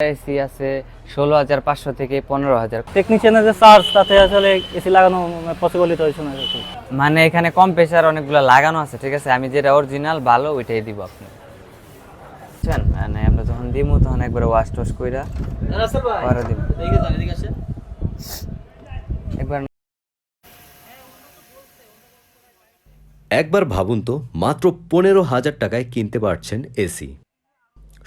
AC আছে ষোলো হাজার পাঁচশো থেকে পনেরো হাজার। টেকনিশিয়ানের যে চার্জ তাতে আসলে এসি লাগানো পসিবিলিটি হয়েছে না মানে এখানে কম্প্রেসার অনেকগুলো লাগানো আছে ঠিক আছে? আমি যেটা অরিজিনাল ভালো ওইটাই দিব আপনি বুঝছেন? মানে আমরা যখন দিমু তখন একবার ওয়াশ টোশ কইরা পরে দিব একবার একবার ভাবুন তো মাত্র পনেরো হাজার টাকায় কিনতে পারছেন এসি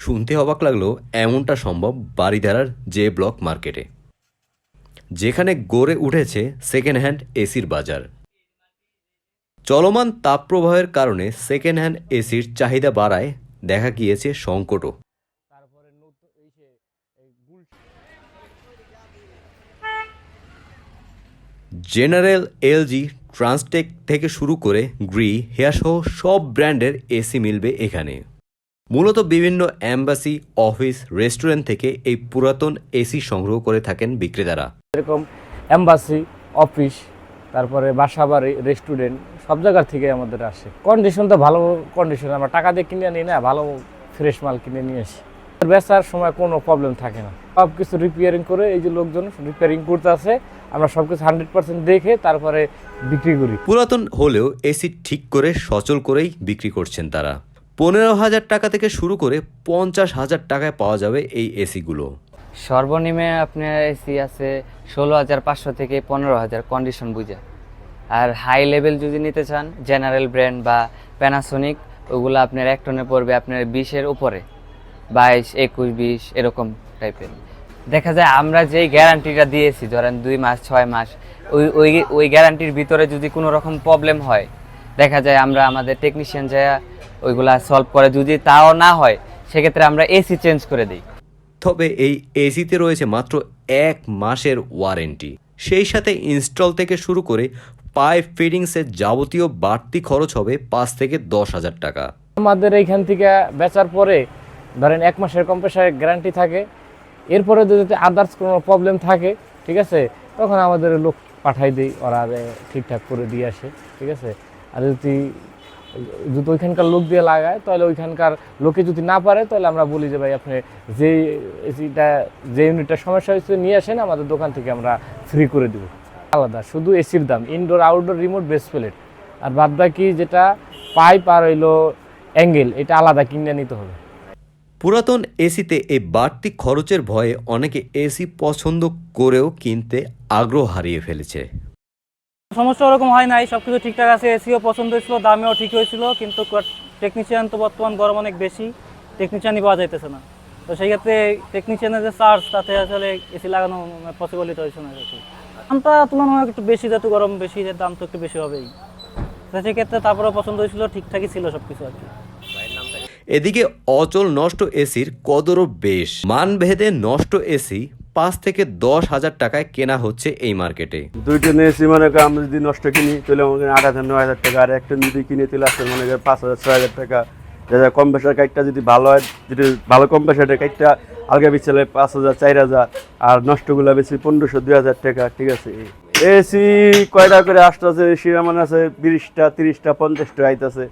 শুনতে অবাক লাগল এমনটা সম্ভব বারিধারার জে ব্লক মার্কেটে। যেখানে গড়ে উঠেছে সেকেন্ড হ্যান্ড এসির বাজার। চলমান তাপপ্রবাহের কারণে সেকেন্ড হ্যান্ড এসির চাহিদা বাড়ায় দেখা গিয়েছে সংকটও। জেনারেল এলজি ট্রান্সটেক থেকে শুরু করে গ্রি হেয়ারসহ সব ব্র্যান্ডের এসি মিলবে এখানে। মূলত বিভিন্ন অ্যাম্বাসি অফিস রেস্টুরেন্ট থেকে এই পুরাতন এসি সংগ্রহ করে থাকেন বিক্রেতারা। এরকম অ্যাম্বাসি অফিস তারপরে বাসা বাড়ি রেস্টুরেন্ট সব জায়গার থেকে আমাদের আসে। কন্ডিশন তো ভালো কন্ডিশন আমরা টাকা দিয়ে কিনে নিই না ভালো ফ্রেশ মাল কিনে নিয়ে আসি। বেচার সময় কোনো প্রবলেম থাকে না। সব কিছু রিপেয়ারিং করে এই যে লোকজন রিপেয়ারিং করতে আসে আমরা সব কিছু হান্ড্রেড পার্সেন্ট দেখে তারপরে বিক্রি করি। পুরাতন হলেও এসি ঠিক করে সচল করেই বিক্রি করছেন তারা। পনেরো হাজার টাকা থেকে শুরু করে পঞ্চাশ হাজার টাকায় পাওয়া যাবে এই এসিগুলো। সর্বনিম্নে আপনার এসি আছে ষোলো হাজার পাঁচশো থেকে পনেরো হাজার কন্ডিশন বুঝে। আর হাই লেভেল যদি নিতে চান জেনারেল ব্র্যান্ড বা প্যানাসোনিক ওগুলো আপনার এক টনে পড়বে আপনার বিশের উপরে। বাইশ, একুশ, বিশ, এরকম টাইপের দেখা যায় আমরা যেই গ্যারান্টিটা দিয়েছি, ধরেন দুই মাস, ছয় মাস, ওই ওই ওই গ্যারান্টির ভিতরে যদি কোনো রকম প্রবলেম হয়, দেখা যায় আমরা আমাদের টেকনিশিয়ান যায় ওইগুলা সলভ করে। যদি তাও না হয় সেক্ষেত্রে আমরা এসি চেঞ্জ করে দিই। তবে এই এসিতে রয়েছে মাত্র এক মাসের ওয়ারেন্টি সেই সাথে ইনস্টল থেকে শুরু করে পাইপ ফিটিংসের যাবতীয় বাড়তি খরচ হবে পাঁচ থেকে দশ হাজার টাকা। আমাদের এইখান থেকে বেচার পরে ধরেন এক মাসের কম্প্রেসারের গ্যারান্টি থাকে। এরপরে যদি আদার্স কোনো প্রবলেম থাকে ঠিক আছে তখন আমাদের লোক পাঠাই দিই ওরা আরে ঠিকঠাক করে দিয়ে আসে ঠিক আছে। আর যদি যদি ওইখানকার লোক দিয়ে লাগায়, তাহলে ওইখানকার লোকে যদি না পারে, তাহলে আমরা বলি যে, ভাই, আপনি যে এসিটা যে ইউনিটটা সমস্যা হয়েছে, নিয়ে আসেন, আমাদের দোকান থেকে আমরা ফ্রি করে দেবো। আলাদা, শুধু এসির দাম indoor outdoor remote base plate আর বাদ বাকি যেটা পাইপ আর হইল অ্যাঙ্গেল এটা আলাদা কিনে নিতে হবে। পুরাতন এসিতে এই বাড়তি খরচের ভয়ে অনেকে এসি পছন্দ করেও কিনতে আগ্রহ হারিয়ে ফেলেছে। সমস্যা ওরকম হয় নাই সব কিছু ঠিকঠাক আছে এসিও পছন্দ হয়েছিল, দামেও ঠিক হয়েছিল, কিন্তু টেকনিশিয়ান তো বর্তমান গরম অনেক বেশি টেকনিশিয়ানই পাওয়া যাইতেছে না। তো সেই ক্ষেত্রে টেকনিশিয়ানের যে চার্জ তাতে আসলে এসি লাগানো পসিবিলিটি হয়েছে না দামটা তুলনামূলক একটু বেশি, যেহেতু গরম বেশি দাম তো একটু বেশি হবেই। সেক্ষেত্রে তারপরেও পছন্দ হয়েছিল, ঠিকঠাকই ছিল সব কিছু আর কি। এদিকে অচল নষ্ট এসির কদরও বেশ। মানভেদে নষ্ট এসি পাঁচ থেকে দশ হাজার টাকায় কেনা হচ্ছে এই মার্কেটে। দুইটা নিয়েছি মনে করেন আমরা যদি নষ্ট কিনি, তাহলে মনে করেন আট হাজার, নয় হাজার টাকা, আর একটা যদি কিনে, তাহলে আসলে মনে করেন পাঁচ হাজার, ছয় হাজার টাকা। যেটা কম্প্রেসার কাইটটা যদি ভালো হয়, যদি ভালো কম কম্প্রেসারের কাইটটা আলগা বিচালে পাঁচ হাজার, চার হাজার, আর নষ্টগুলো বেশি পনেরোশো, দুই হাজার টাকা, ঠিক আছে? এসি কয়টা করে আসতেছে? শিরামান আছে বিশটা তিরিশটা, পঞ্চাশটা আইতাছে।